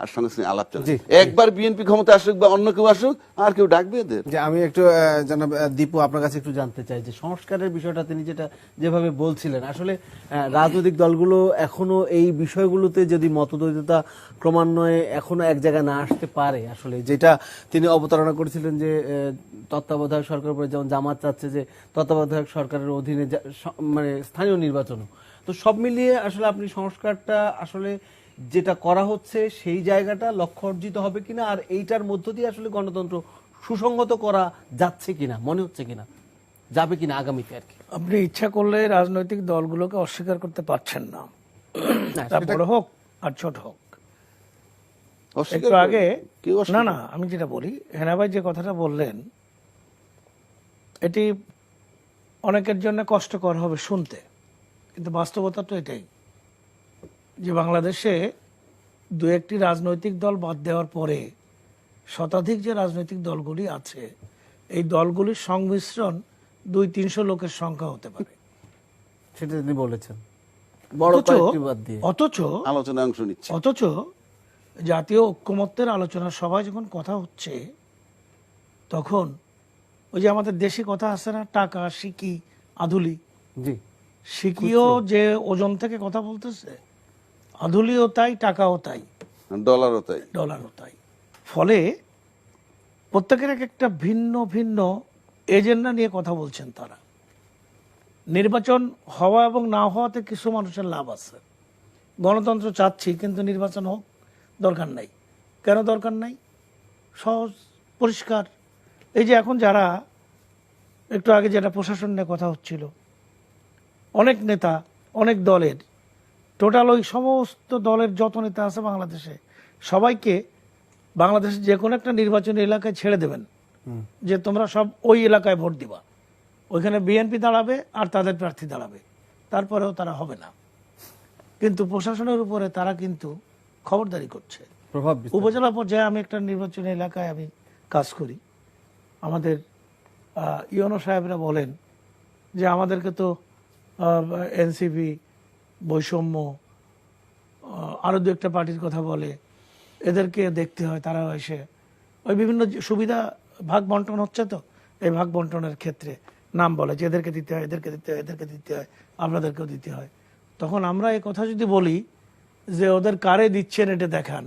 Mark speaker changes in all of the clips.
Speaker 1: আর সঙ্গে সঙ্গে আলাপ চলে। একবার বিএনপি ক্ষমতা আসুক বা অন্য কেউ আসুক আর কেউ ডাকবে এদের।
Speaker 2: যে আমি একটু জনাব দীপু আপনার কাছে একটু জানতে চাই যে সংস্কারের বিষয়টা তিনি যেটা যেভাবে বলছিলেন আসলে রাজনৈতিক দলগুলো এখনও এই বিষয়গুলোতে যদি মতদ্বৈততা ক্রমান্বয়ে এখনও এক জায়গায় না আসতে পারে আসলে যেটা তিনি অবতারণা করেছিলেন যে তত্ত্বাবধায়ক সরকার উপরে যেমন জামাত চাচ্ছে যে তত্ত্বাবধায়ক সরকারের অধীনে মানে স্থানীয় নির্বাচনও। তো সব মিলিয়ে আসলে আপনি সংস্কারটা আসলে যেটা করা হচ্ছে সেই জায়গাটা লক্ষ্য অর্জিত হবে কিনা আর এইটার মধ্য দিয়ে আসলে গণতন্ত্র সুসংগত করা যাচ্ছে কিনা মনে হচ্ছে কিনা যাবে কিনা আগামীতে আর কি?
Speaker 3: আপনি ইচ্ছা করলে রাজনৈতিক দলগুলোকে অস্বীকার করতে পারছেন না। বড় হোক আর ছোট হোক।
Speaker 1: অস্বীকার
Speaker 3: একটু আগে না না আমি যেটা বলি হেনাভাই যে কথাটা বললেন এটি অনেকের জন্য কষ্টকর হবে শুনতে কিন্তু বাস্তবতা তো এটাই যে বাংলাদেশে দু একটি রাজনৈতিক দল বাদ দেওয়ার পরে শতাধিক যে রাজনৈতিক দলগুলি আছে এই দলগুলির সংমিশ্রণ দুই তিনশো লোকের সংখ্যা হতে পারে।
Speaker 2: সেটা তিনি বলেছেন।
Speaker 3: অথচ
Speaker 1: আলোচনায় অংশ নিচ্ছে।
Speaker 3: অথচ জাতীয় ঐক্যমত্যের আলোচনা সভায় যখন কথা হচ্ছে তখন ওই যে আমাদের দেশি কথা আছে না টাকা সিকি আধুলি। সিকিও যে ওজন থেকে কথা বলতেছে আধুলিও তাই টাকাও তাই।
Speaker 1: ডলারও তাই।
Speaker 3: ডলারও তাই। ফলে প্রত্যেকের এক একটা ভিন্ন ভিন্ন এজেন্ডা নিয়ে কথা বলছেন তারা। নির্বাচন হওয়া এবং না হওয়াতে কিছু মানুষের লাভ আছে। গণতন্ত্র চাচ্ছি কিন্তু নির্বাচন হোক দরকার নাই। কেন দরকার নাই? সহজ পরিষ্কার। এই যে এখন যারা একটু আগে যেটা প্রশাসন নিয়ে কথা হচ্ছিল অনেক নেতা অনেক দলের টোটাল ওই সমস্ত দলের যত নেতা আছে বাংলাদেশে সবাইকে বাংলাদেশের যে কোনো একটা নির্বাচনী এলাকায় ছেড়ে দেবেন। যে তোমরা সব ওই এলাকায় ভোট দিবা। ওইখানে বিএনপি দাঁড়াবে আর তাদের প্রার্থী দাঁড়াবে। তারপরেও তারা হবে না। কিন্তু প্রশাসনের উপরে তারা কিন্তু খবরদারি করছে।
Speaker 2: প্রভাব
Speaker 3: উপজেলা পর্যায়ে আমি একটা নির্বাচনী এলাকায় আমি কাজ করি। আমাদের ইউনো সাহেবরা বলেন যে আমাদেরকে তো এনসিপি বৈষম্য আরও দু একটা পার্টির কথা বলে, এদেরকে দেখতে হয় তারা এসে। ওই বিভিন্ন সুবিধা ভাগ বন্টন হচ্ছে তো? এই ভাগ বন্টনের ক্ষেত্রে নাম বলে যে এদেরকে দিতে হয়, এদেরকে দিতে হয়, এদেরকে দিতে হয়, আপনাদেরকেও দিতে হয়। তখন আমরা এই কথা যদি বলি যে ওদের কারে দিচ্ছেন এটা দেখান,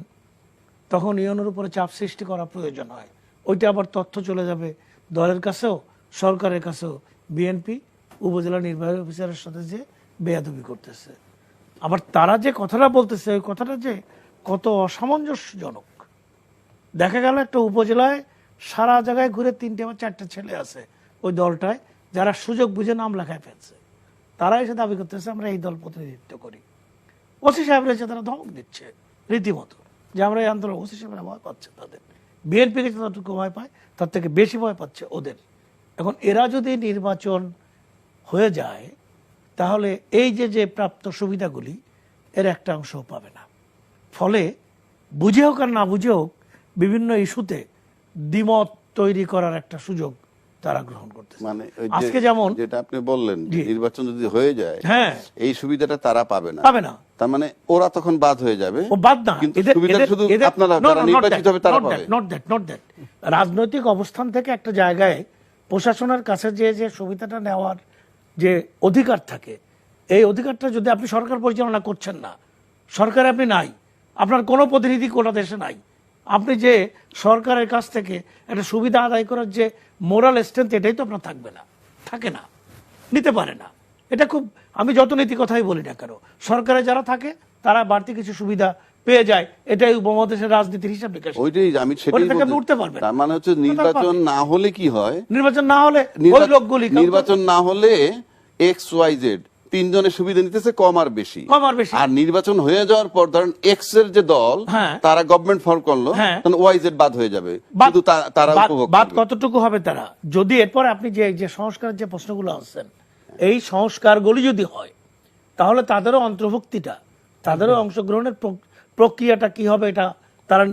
Speaker 3: তখন ইউনোর উপরে চাপ সৃষ্টি করা প্রয়োজন হয়। ওইটা আবার তথ্য চলে যাবে দলের কাছেও, সরকারের কাছেও। বিএনপি, উপজেলা নির্বাহী অফিসারের সাথে যে বেয়াদবি করতেছে। আবার তারা যে কথাটা বলতেছে, ওই কথাটা যে কত অসামঞ্জস্যজনক। দেখা গেল একটা উপজেলায় সারা জায়গায় ঘুরে তিনটে বা চারটে ছেলে আছে ওই দলটায়, যারা সুযোগ বুঝে নাম লেখায় ফেলছে। তারা এসে দাবি করতেছে, আমরা এই দল প্রতিনিধিত্ব করি। ওসি সাহেবরা এসে তারা ধমক দিচ্ছে রীতিমতো, যে আমরা এই আন্দোলন, ওসি সাহেবরা ভয় পাচ্ছে তাদের। বিএনপিকে যতটুকু ভয় পায়, তার থেকে বেশি ভয় পাচ্ছে ওদের। এখন এরা যদি নির্বাচন হয়ে যায় তাহলে এই যে যে প্রাপ্ত সুবিধাগুলি এর একটা অংশও পাবে না। ফলে বুঝে হোক আর না বুঝে হোক বিভিন্ন ইস্যুতে দ্বিমত তৈরি করার একটা সুযোগ তারা গ্রহণ করতেছে।
Speaker 1: মানে
Speaker 3: আজকে যেমন
Speaker 1: যেটা আপনি বললেন নির্বাচন যদি হয়ে যায়
Speaker 3: হ্যাঁ।
Speaker 1: এই সুবিধাটা তারা পাবে না।
Speaker 3: পাবে না।
Speaker 1: তার মানে ওরা তখন বাদ হয়ে যাবে।
Speaker 3: ও বাদ না।
Speaker 1: কিন্তু
Speaker 3: এদের-
Speaker 1: সুবিধা
Speaker 3: এদের-
Speaker 1: শুধু আপনারা যারা নির্বাচিত হবে তারা পাবে।
Speaker 3: not that, not that. রাজনৈতিক অবস্থান থেকে একটা জায়গায় প্রশাসনের কাছে যে যে সুবিধাটা নেওয়ার যে অধিকার থাকে। এই অধিকারটা যদি আপনি সরকার পরিচালনা করছেন না, সরকারে আপনি নাই, আপনার কোনো প্রতিনিধি কোনো দেশে নাই, আপনি যে সরকারের কাছ থেকে একটা সুবিধা আদায় করার যে মোরাল স্ট্রেংথ এটাই তো আপনার থাকবে না, থাকে না, নিতে পারে না। এটা খুব, আমি যত নীতি কথাই বলি না কেন, সরকারে যারা থাকে, তারা বাড়তি কিছু সুবিধা পেয়ে যায় এটাই উপমহাদেশের রাজনীতির হিসাব নিকাশ
Speaker 1: ওইটাই আমি সেটাই
Speaker 3: থেকে
Speaker 1: বলতে-
Speaker 3: আপনি উঠতে পারবেন।
Speaker 1: তার মানে হচ্ছে নির্বাচন না হলে কি হয়
Speaker 3: নির্বাচন না হলে ওই লোকগুলি
Speaker 1: নির্বাচন না হলে এক্স ওয়াই জেড তিনজনের সুবিধা নিতেছে কম আর বেশি
Speaker 3: কম আর বেশি।
Speaker 1: আর নির্বাচন হয়ে যাওয়ার পর ধরেন এক্সের যে দল
Speaker 3: হ্যাঁ।
Speaker 1: তারা গভর্নমেন্ট ফর্ম করল
Speaker 3: হ্যাঁ।
Speaker 1: তখন ওয়াই জেড বাদ হয়ে যাবে
Speaker 3: বাদ-
Speaker 1: তারা উপভোগ
Speaker 3: বাদ কতটুকু হবে তারা যদি এরপর আপনি যে যে সংস্কারের যে প্রশ্নগুলো আসছেন এই সংস্কারগুলি যদি হয় তাহলে তাদেরও অন্তর্ভুক্তিটা তাদেরও অংশগ্রহণের প্রক্রিয়াটা কি হবে এটা তারা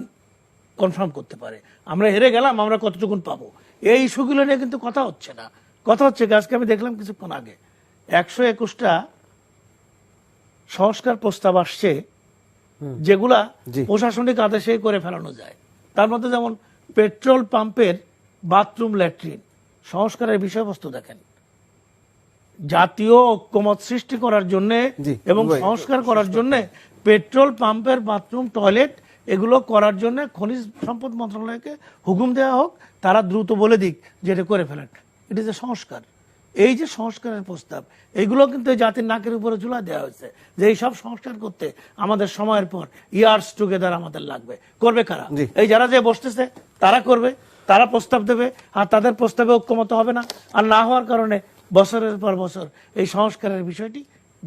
Speaker 3: কনফার্ম করতে পারে। আমরা হেরে গেলাম আমরা কতটুকুন পাবো? এই ইস্যুগুলো নিয়ে কিন্তু কথা হচ্ছে না। কথা হচ্ছে আজকে আমি দেখলাম কিছুক্ষণ আগে একশো একুশটা সংস্কার প্রস্তাব আসছে যেগুলা। প্রশাসনিক আদেশে করে ফেলানো যায়। তার মধ্যে যেমন পেট্রোল পাম্পের বাথরুম ল্যাট্রিন সংস্কারের বিষয়বস্তু দেখেন। জাতীয় ঐক্যমত সৃষ্টি করার জন্য এবং সংস্কার করার জন্য পেট্রোল পাম্পের বাথরুম টয়লেট এগুলো করার জন্য খনিজ সম্পদ মন্ত্রণালয়কে হুকুম দেওয়া হোক তারা দ্রুত বলে দিক যে এটা করে ফেলেন। ইট ইজ এ সংস্কার। এই যে সংস্কারের প্রস্তাব এগুলো কিন্তু জাতির নাকের উপরে ঝুলা দেওয়া হয়েছে যে এই সব সংস্কার করতে আমাদের সময়ের পর ইয়ার্স টুগেদার আমাদের লাগবে। করবে কারা? এই যারা যে বসতেছে তারা করবে তারা প্রস্তাব দেবে আর তাদের প্রস্তাবে ঐক্যমত হবে না। আর না হওয়ার কারণে বছরের পর বছর এই সংস্কারের বিষয়টি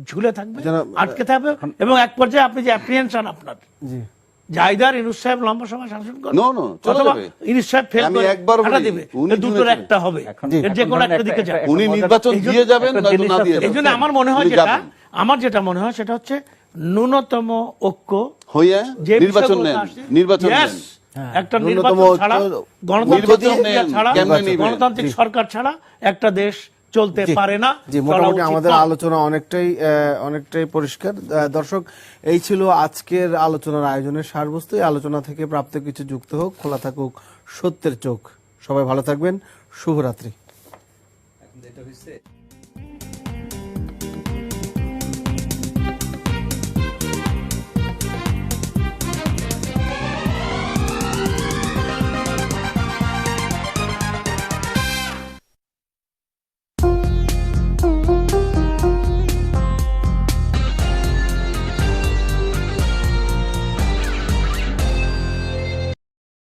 Speaker 3: ঝুলে থাকবে আটকে থাকবে এবং এক পর্যায়ে আপনি যে অ্যাপ্রিহেনশন আপনার।
Speaker 2: জি।
Speaker 3: জায়দার ইনুস সাহেব লম্বা সময় শাসন অথবা
Speaker 1: যাবে।
Speaker 3: ইনুস সাহেব ফেল করে
Speaker 1: একবার
Speaker 3: হাঁটা দিবে।
Speaker 1: উনি
Speaker 3: দুটোর একটা হবে। এর যে কোনো একটা
Speaker 4: একটা-
Speaker 3: দিকে যাবে।
Speaker 1: উনি নির্বাচন দিয়ে যাবেন
Speaker 4: একটা
Speaker 1: নয়তো না দিয়ে
Speaker 4: আছে।
Speaker 1: যাবেন
Speaker 3: জন্য আমার মনে হয় যেটা আমার যেটা মনে হয় সেটা হচ্ছে ন্যূনতম ঐক্য
Speaker 1: হইয়া
Speaker 3: যে
Speaker 1: নির্বাচন নেন নির্বাচন নেন।
Speaker 3: একটা
Speaker 2: ন্যূনতম
Speaker 3: নির্বাচন ছাড়া? গণতান্ত্রিক সরকার ছাড়া একটা দেশ চলতে পারে না।
Speaker 2: জি মোটামুটি আমাদের আলোচনা অনেকটাই আহ, অনেকটাই পরিষ্কার। দর্শক এই ছিল আজকের আলোচনার আয়োজনের সারবস্তু। এই আলোচনা থেকে প্রাপ্ত কিছু যুক্ত হোক খোলা থাকুক সত্যের চোখ। সবাই ভালো থাকবেন। শুভরাত্রি।